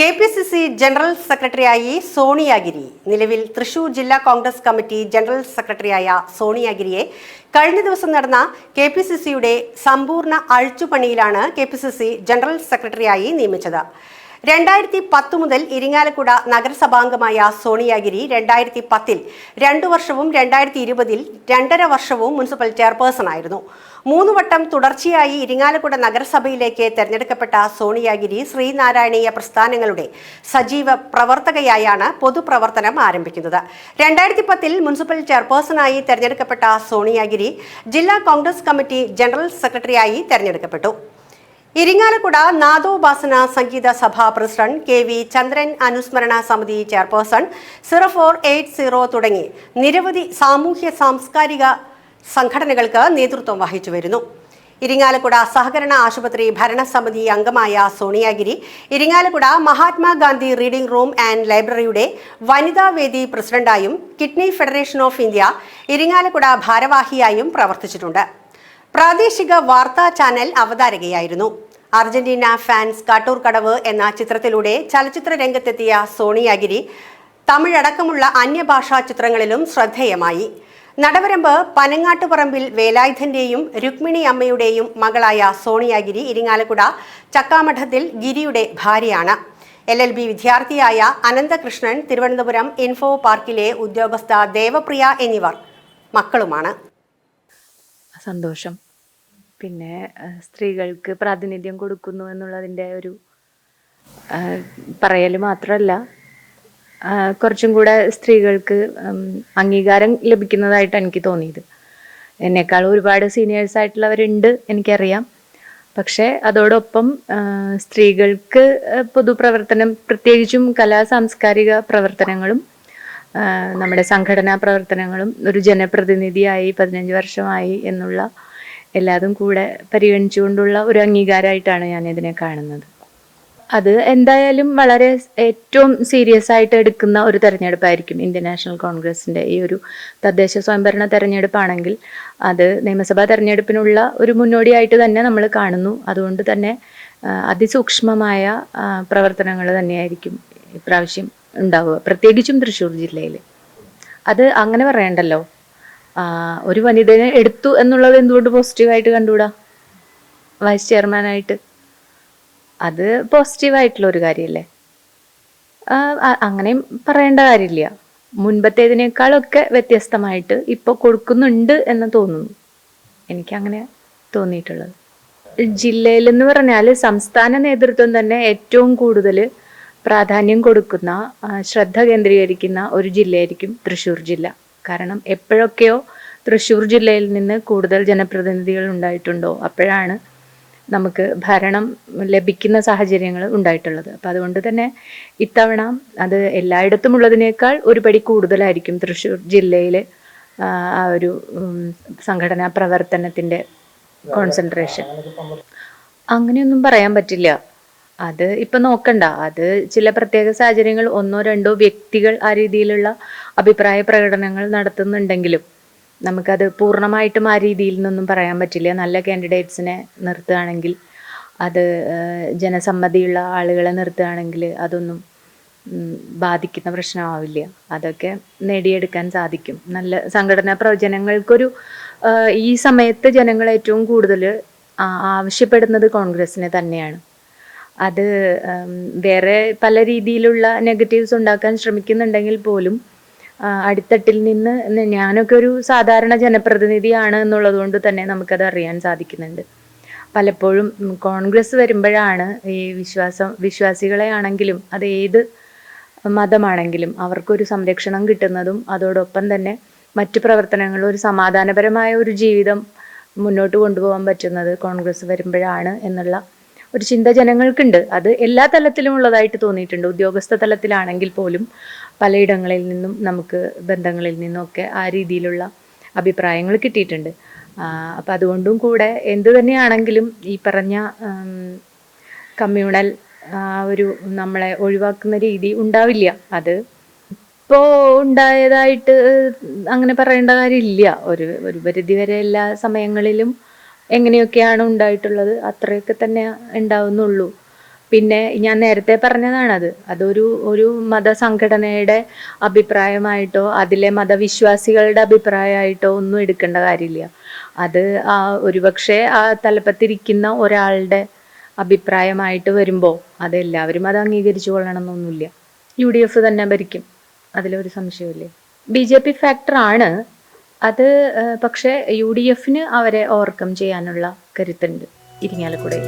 K P C C general സെക്രട്ടറിയായി സോണിയാഗിരി. നിലവിൽ തൃശൂർ ജില്ലാ കോൺഗ്രസ് കമ്മിറ്റി ജനറൽ സെക്രട്ടറിയായ സോണിയാഗിരിയെ കഴിഞ്ഞ ദിവസം നടന്ന കെ പി സി സിയുടെ സമ്പൂർണ അഴിച്ചുപണിയിലാണ് K P C C general സെക്രട്ടറിയായി നിയമിച്ചത്. രണ്ടായിരത്തി പത്ത് മുതൽ ഇരിങ്ങാലക്കുട നഗരസഭാംഗമായ സോണിയാഗിരി രണ്ടായിരത്തി പത്തിൽ രണ്ടു വർഷവും രണ്ടായിരത്തി ഇരുപതിൽ രണ്ടര വർഷവും മുനിസിപ്പൽ ചെയർപേഴ്സൺ ആയിരുന്നു. മൂന്ന് വട്ടം തുടർച്ചയായി ഇരിങ്ങാലക്കുട നഗരസഭയിലേക്ക് തെരഞ്ഞെടുക്കപ്പെട്ട സോണിയാഗിരി ശ്രീനാരായണീയ പ്രസ്ഥാനങ്ങളുടെ സജീവ പ്രവർത്തകയായാണ് പൊതുപ്രവർത്തനം ആരംഭിക്കുന്നത്. രണ്ടായിരത്തി പത്തിൽ മുനിസിപ്പൽ ചെയർപേഴ്സണായി തെരഞ്ഞെടുക്കപ്പെട്ട സോണിയാഗിരി ജില്ലാ കോൺഗ്രസ് കമ്മിറ്റി ജനറൽ സെക്രട്ടറിയായി തെരഞ്ഞെടുക്കപ്പെട്ടു. ഇരിങ്ങാലക്കുട നാദോപാസന സംഗീത സഭാ പ്രസിഡന്റ് കെ വി ചന്ദ്രൻ അനുസ്മരണ സമിതി chairperson zero four eight zero തുടങ്ങി നിരവധി സാമൂഹ്യ സാംസ്കാരിക സംഘടനകൾക്ക് നേതൃത്വം വഹിച്ചു വരുന്നു. ഇരിങ്ങാലക്കുട സഹകരണ ആശുപത്രി ഭരണസമിതി അംഗമായ Sonia Giri Irinjalakuda Mahatma Gandhi reading room and ലൈബ്രറിയുടെ വനിതാ വേദി പ്രസിഡന്റായും kidney federation of India Irinjalakuda ഭാരവാഹിയായും പ്രവർത്തിച്ചിട്ടുണ്ട്. പ്രാദേശിക വാർത്താ ചാനൽ അവതാരകയായിരുന്നു. അർജന്റീന ഫാൻസ് കാട്ടൂർ കടവ് എന്ന ചിത്രത്തിലൂടെ ചലച്ചിത്ര രംഗത്തെത്തിയ സോണിയാഗിരി തമിഴടക്കമുള്ള അന്യഭാഷാ ചിത്രങ്ങളിലും ശ്രദ്ധേയമായി. നടവരമ്പ് പനങ്ങാട്ടുപറമ്പിൽ വേലായുധന്റെയും രുക്മിണി അമ്മയുടെയും മകളായ സോണിയാഗിരി ഇരിങ്ങാലക്കുട ചക്കാമഠത്തിൽ ഗിരിയുടെ ഭാര്യയാണ്. എൽ എൽ ബി വിദ്യാർത്ഥിയായ അനന്തകൃഷ്ണൻ തിരുവനന്തപുരം ഇൻഫോ പാർക്കിലെ ഉദ്യോഗസ്ഥ ദേവപ്രിയ എന്നിവർ മക്കളുമാണ്. സന്തോഷം. പിന്നെ സ്ത്രീകൾക്ക് പ്രാതിനിധ്യം കൊടുക്കുന്നു എന്നുള്ളതിന്റെ ഒരു പറയൽ മാത്രമല്ല. കുറച്ചും കൂടെ സ്ത്രീകൾക്ക് അംഗീകാരം ലഭിക്കുന്നതായിട്ട് എനിക്ക് തോന്നിയത്. എന്നെക്കാൾ ഒരുപാട് സീനിയേഴ്സ് ആയിട്ടുള്ളവരുണ്ട് എനിക്കറിയാം. പക്ഷേ അതോടൊപ്പം സ്ത്രീകൾക്ക് പൊതുപ്രവർത്തനം പ്രത്യേകിച്ചും കലാ സാംസ്കാരിക പ്രവർത്തനങ്ങളും നമ്മുടെ സംഘടനാ പ്രവർത്തനങ്ങളും ഒരു ജനപ്രതിനിധിയായി പതിനഞ്ച് വർഷമായി എന്നുള്ള എല്ലാതും കൂടെ പരിഗണിച്ചുകൊണ്ടുള്ള ഒരു അംഗീകാരമായിട്ടാണ് ഞാൻ ഇതിനെ കാണുന്നത്. അത് എന്തായാലും വളരെ ഏറ്റവും സീരിയസ് ആയിട്ട് എടുക്കുന്ന ഒരു തെരഞ്ഞെടുപ്പായിരിക്കും ഇന്ത്യൻ നാഷണൽ കോൺഗ്രസിന്റെ ഈ ഒരു തദ്ദേശ സ്വയംഭരണ തെരഞ്ഞെടുപ്പാണെങ്കിൽ. അത് നിയമസഭാ തെരഞ്ഞെടുപ്പിനുള്ള ഒരു മുന്നോടിയായിട്ട് തന്നെ നമ്മൾ കാണുന്നു. അതുകൊണ്ട് തന്നെ അതിസൂക്ഷ്മമായ പ്രവർത്തനങ്ങൾ തന്നെയായിരിക്കും ഇപ്രാവശ്യം ഉണ്ടാവുക. പ്രത്യേകിച്ചും തൃശ്ശൂർ ജില്ലയിൽ അത് അങ്ങനെ പറയണ്ടല്ലോ. ഒരു വനിതനെ എടുത്തു എന്നുള്ളത് എന്തുകൊണ്ട് പോസിറ്റീവായിട്ട് കണ്ടുകൂടാ? വൈസ് ചെയർമാനായിട്ട് അത് പോസിറ്റീവായിട്ടുള്ള ഒരു കാര്യമല്ലേ അങ്ങനെയും പറയേണ്ട കാര്യമില്ല. മുൻപത്തേതിനേക്കാളൊക്കെ വ്യത്യസ്തമായിട്ട് ഇപ്പോൾ കൊടുക്കുന്നുണ്ട് എന്ന് തോന്നുന്നു. എനിക്കങ്ങനെ തോന്നിയിട്ടുള്ളത്. ജില്ലയിലെന്ന് പറഞ്ഞാൽ സംസ്ഥാന നേതൃത്വം തന്നെ ഏറ്റവും കൂടുതൽ പ്രാധാന്യം കൊടുക്കുന്ന ശ്രദ്ധ കേന്ദ്രീകരിക്കുന്ന ഒരു ജില്ലയായിരിക്കും തൃശ്ശൂർ ജില്ല. കാരണം എപ്പോഴൊക്കെയോ തൃശ്ശൂർ ജില്ലയിൽ നിന്ന് കൂടുതൽ ജനപ്രതിനിധികൾ ഉണ്ടായിട്ടുണ്ടോ അപ്പോഴാണ് നമുക്ക് ഭരണം ലഭിക്കുന്ന സാഹചര്യങ്ങൾ ഉണ്ടായിട്ടുള്ളത്. അപ്പം അതുകൊണ്ട് തന്നെ ഇത്തവണ അത് എല്ലായിടത്തും ഉള്ളതിനേക്കാൾ ഒരു പടി കൂടുതലായിരിക്കും തൃശ്ശൂർ ജില്ലയിലെ ആ, ഒരു സംഘടനാ പ്രവർത്തനത്തിന്റെ കോൺസെൻട്രേഷൻ അങ്ങനെയൊന്നും പറയാൻ പറ്റില്ല. അത് ഇപ്പൊ നോക്കണ്ട. അത് ചില പ്രത്യേക സാഹചര്യങ്ങൾ ഒന്നോ രണ്ടോ വ്യക്തികൾ ആ രീതിയിലുള്ള അഭിപ്രായ പ്രകടനങ്ങൾ നടത്തുന്നുണ്ടെങ്കിലും നമുക്കത് പൂർണമായിട്ടും ആ രീതിയിൽ നിന്നൊന്നും പറയാൻ പറ്റില്ല. നല്ല കാൻഡിഡേറ്റ്സിനെ നിർത്തുകയാണെങ്കിൽ അത് ജനസമ്മതിയുള്ള ആളുകളെ നിർത്തുകയാണെങ്കിൽ അതൊന്നും ബാധിക്കുന്ന പ്രശ്നമാവില്ല. അതൊക്കെ നേടിയെടുക്കാൻ സാധിക്കും. നല്ല സംഘടനാ പ്രവചനങ്ങൾക്കൊരു ഈ സമയത്ത് ജനങ്ങൾ ഏറ്റവും കൂടുതൽ ആവശ്യപ്പെടുന്നത് കോൺഗ്രസിനെ തന്നെയാണ്. അത് വേറെ പല രീതിയിലുള്ള നെഗറ്റീവ്സ് ഉണ്ടാക്കാൻ ശ്രമിക്കുന്നുണ്ടെങ്കിൽ പോലും അടിത്തട്ടിൽ നിന്ന് ഞാനൊക്കെ ഒരു സാധാരണ ജനപ്രതിനിധിയാണ് എന്നുള്ളത് കൊണ്ട് തന്നെ നമുക്കത് അറിയാൻ സാധിക്കുന്നുണ്ട്. പലപ്പോഴും കോൺഗ്രസ് വരുമ്പോഴാണ് ഈ വിശ്വാസം വിശ്വാസികളെ ആണെങ്കിലും അത് ഏത് മതമാണെങ്കിലും അവർക്കൊരു സംരക്ഷണം കിട്ടുന്നതും അതോടൊപ്പം തന്നെ മറ്റു പ്രവർത്തനങ്ങളും ഒരു സമാധാനപരമായ ഒരു ജീവിതം മുന്നോട്ട് കൊണ്ടുപോകാൻ പറ്റുന്നത് കോൺഗ്രസ് വരുമ്പോഴാണ് എന്നുള്ള ഒരു ചിന്ത ജനങ്ങൾക്കുണ്ട്. അത് എല്ലാ തലത്തിലും ഉള്ളതായിട്ട് തോന്നിയിട്ടുണ്ട്. ഉദ്യോഗസ്ഥ തലത്തിലാണെങ്കിൽ പോലും പലയിടങ്ങളിൽ നിന്നും നമുക്ക് ബന്ധങ്ങളിൽ നിന്നൊക്കെ ആ രീതിയിലുള്ള അഭിപ്രായങ്ങൾ കിട്ടിയിട്ടുണ്ട്. അപ്പം അതുകൊണ്ടും കൂടെ എന്ത് തന്നെയാണെങ്കിലും ഈ പറഞ്ഞ കമ്മ്യൂണൽ ഒരു നമ്മളെ ഒഴിവാക്കുന്ന രീതി ഉണ്ടാവില്ല. അത് ഇപ്പോൾ ഉണ്ടായതായിട്ട് അങ്ങനെ പറയേണ്ട കാര്യമില്ല. ഒരു ഒരു പരിധി വരെ എല്ലാ സമയങ്ങളിലും എങ്ങനെയൊക്കെയാണ് ഉണ്ടായിട്ടുള്ളത്? അത്രയൊക്കെ തന്നെ ഉണ്ടാവുന്നുള്ളൂ. പിന്നെ ഞാൻ നേരത്തെ പറഞ്ഞതാണത്. അതൊരു ഒരു മതസംഘടനയുടെ അഭിപ്രായമായിട്ടോ അതിലെ മതവിശ്വാസികളുടെ അഭിപ്രായമായിട്ടോ ഒന്നും എടുക്കേണ്ട കാര്യമില്ല. അത് ആ ഒരുപക്ഷെ ആ തലപ്പത്തിരിക്കുന്ന ഒരാളുടെ അഭിപ്രായമായിട്ട് വരുമ്പോൾ അതെല്ലാവരും അത് അംഗീകരിച്ചു കൊള്ളണമെന്നൊന്നുമില്ല. യു ഡി എഫ് തന്നെ ഭരിക്കും. അതിലൊരു സംശയമില്ലേ ബി ജെ പി ഫാക്ടറാണ് അത് പക്ഷേ യു ഡി എഫിന് അവരെ ഓവർകം ചെയ്യാനുള്ള കരുത്തുണ്ട് ഇരിങ്ങാലക്കുടയിൽ.